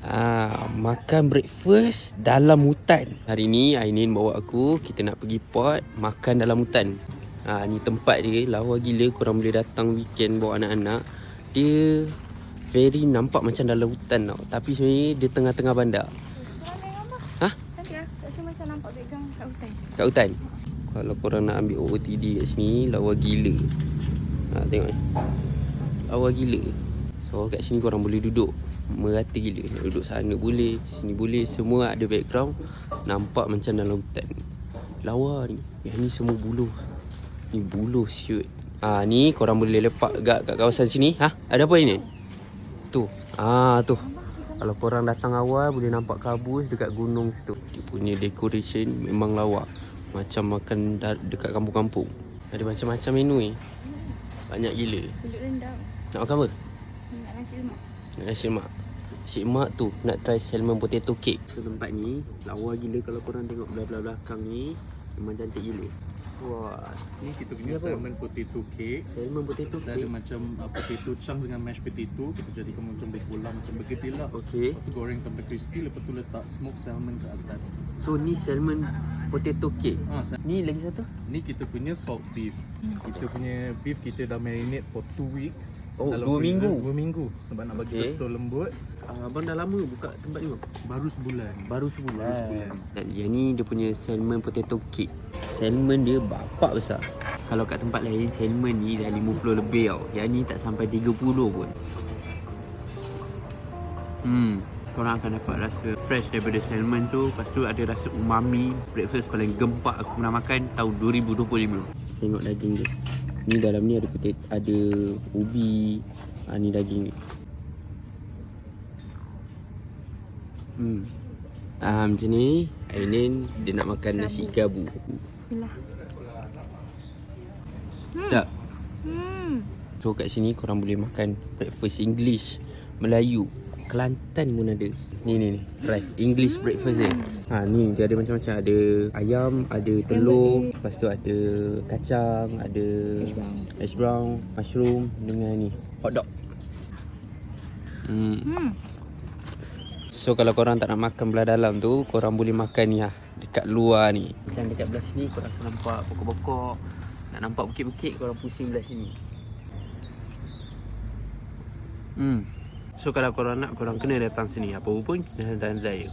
Ah, makan breakfast dalam hutan. Hari ni Ainin bawa aku kita nak pergi port makan dalam hutan. Ah, ni tempat dia lawa gila korang boleh datang weekend bawa anak-anak. Dia very nampak macam dalam hutan tau. Tapi sebenarnya dia tengah-tengah bandar. Hah? Cantik lah. Rasa macam nampak background kat hutan. Kat hutan. Kalau korang nak ambil OOTD kat sini lawa gila. Ha, tengok ni. Lawa gila. So kat sini korang boleh duduk merata gila. Nak duduk sana boleh, sini boleh. Semua ada background. Nampak macam dalam hutan. Lawa ni. Yang ni semua buluh. Ni buluh siut. Ah ha, ni korang boleh lepak kat, kat kawasan sini. Ha? Ada apa ini? Tu. Ah tu. Kalau korang datang awal boleh nampak kabus dekat gunung situ. Dia punya decoration memang lawa. Macam makan dekat kampung-kampung. Ada macam-macam menu ni. Banyak gila. Kulit rendang. Nak makan apa? Nak nasi lemak. Nak nasi lemak. Tu nak try salmon potato cake. So tempat ni lawa gila kalau korang tengok belah-belah belakang ni. Memang cantik gila. Wah, Ni kita punya salmon potato cake. salmon potato Kita ada cake. macam uh, potato chunks dengan mashed potato. Kita jadikan macam bola macam bergetil lah. Okey. Lepas tu goreng sampai crispy. Lepas tu letak smoked salmon ke atas. So ni salmon potato cake. Ha, Ni lagi satu. ni kita punya salt beef. Kita punya beef kita dah marinate for 2 weeks. Oh, dalam dua freezer. minggu? Dua minggu. Sebab nak bagi betul lembut. Uh, abang dah lama buka tempat ni bang? Baru sebulan. Baru sebulan. Baru sebulan. Yang ni dia punya salmon potato cake. Salmon dia bapak besar. Kalau kat tempat lain salmon ni dah 50 lebih tau. Yang ni tak sampai 30 pun. Hmm. Korang akan dapat rasa fresh daripada salmon tu. Lepas tu ada rasa umami. Breakfast paling gempak aku pernah makan Tahun 2025 Tengok daging dia. Ni dalam ni ada potato, ada ubi. Ha, Ni daging dia. Hmm. Ah, macam ni. Ainin dia nak makan nasi gabu Bismillah. Tak. Hmm. So kat sini korang boleh makan breakfast English, Melayu, Kelantan pun ada. Ni ni ni. Try English breakfast dia. Ha ni dia ada macam-macam ada ayam, ada telur, lepas tu ada kacang, ada hash brown, mushroom dengan ni hot dog. Hmm. Hmm. So kalau korang tak nak makan belah dalam tu, korang boleh makan ni lah dekat luar ni. Macam dekat belah sini korang akan nampak pokok-pokok. Nak nampak bukit-bukit korang pusing belah sini. Hmm. So kalau korang nak korang kena datang sini apa pun kena datang saya.